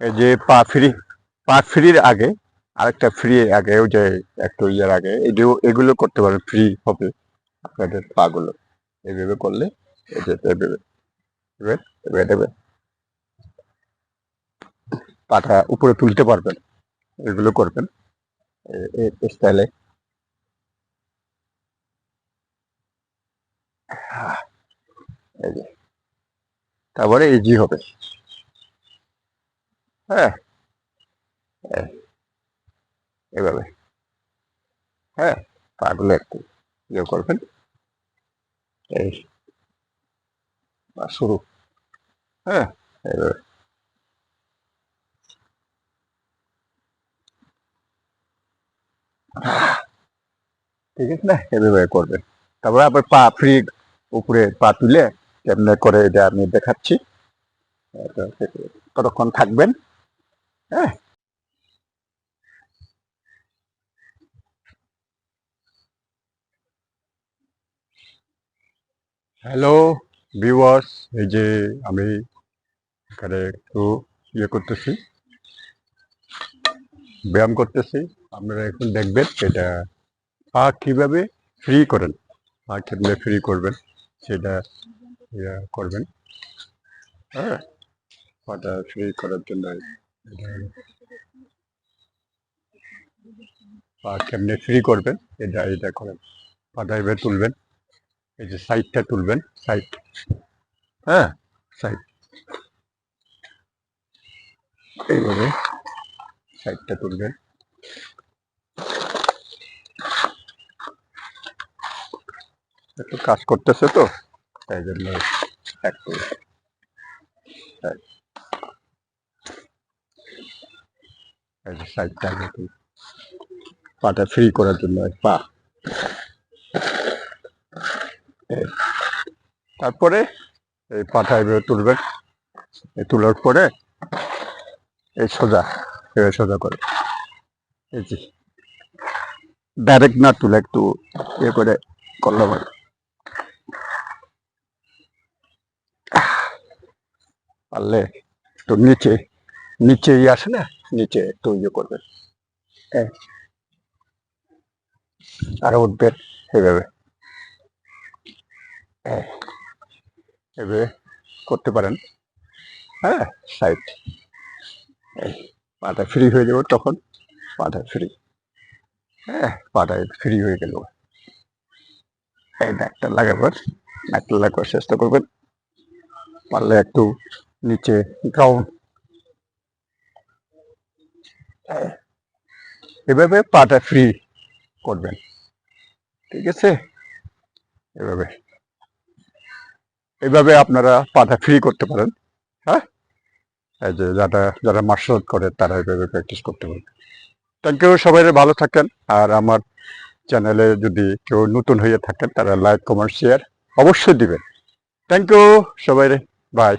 এই যে পা ফ্রি, পা ফ্রির আগে আরেকটা ফ্রি আগে, ওই যে একটু ইয়ের আগে, এগুলো করতে পারবেন ফ্রি হবে আপনাদের পাগুলো। করলে এভাবে এভাবে পাটা উপরে তুলতে পারবেন, এগুলো করবেন স্টাইলে তারপরে ইজি হবে। হ্যাঁ হ্যাঁ। এভাবে। হ্যাঁ পাগুলো একটু ইয়ে করবেন। এই শুরু। হ্যাঁ এভাবে। ঠিক আছে না? এভাবে করবেন তারপরে আবার পা ফ্রি উপরে পা তুলে কেমনে করে এটা আমি দেখাচ্ছি। কতক্ষণ থাকবেন। হ্যাঁ হ্যালো ভিউয়ার্স এই যে আমি এখানে একটু ইয়ে করতেছি। ব্যায়াম করতেছি। আপনারা এখন দেখবেন এটা পা কীভাবে ফ্রি করেন। পা কীভাবে ফ্রি করবেন, সেটা ইয়ে করবেন। হ্যাঁ পাটা ফ্রি করার জন্য পা কেমনে ফ্রি করবেন? এটা করেন পাটা এভাবে তুলবেন। এই যে সাইডটা তুলবেন সাইড হ্যাঁ সাইড এইভাবে সাইডটা তুলবেন। একটু কাজ করতেছে তো, তাই জন্য একটু এই- এই যে পাটা ফ্রি করার জন্য পা। তারপরে এই পাটা এভাবে তুলবেন। এই তোলার পরে এই সোজা, এভাবে সোজা করে। এই যে ডাইরেক্ট না তুলে একটু ইয়ে করে করলে ভালো পারলে একটু নিচে নিচে আসে না? নিচে একটু ইয়ে করবেন হ্যাঁ। আরও উঠবেন এভাবে। হ্যাঁ এভাবে করতে পারেন। হ্যাঁ সাইড পাটা ফ্রি হয়ে যাবে তখন। পাটা ফ্রি হ্যাঁ পাটা ফ্রি হয়ে গেল। এই নাকটা লাগাবার নাকটা লাগাবার চেষ্টা করবেন। পারলে একটু নিচে গ্রাউন্ড এভাবে পাটা ফ্রি করবেন। ঠিক আছে? এভাবে। এভাবে আপনারা পাটা ফ্রি করতে পারেন। হ্যাঁ? এই যে যারা যারা মার্শাল আর্ট করে, তারা এভাবে প্র্যাকটিস করতে পারেন। থ্যাংক ইউ সবাই ভালো থাকেন। আর আমার চ্যানেলে যদি কেউ নতুন হয়ে থাকেন, তারা লাইক কমেন্ট শেয়ার অবশ্যই দিবেন। থ্যাংক ইউ সবাই। বাই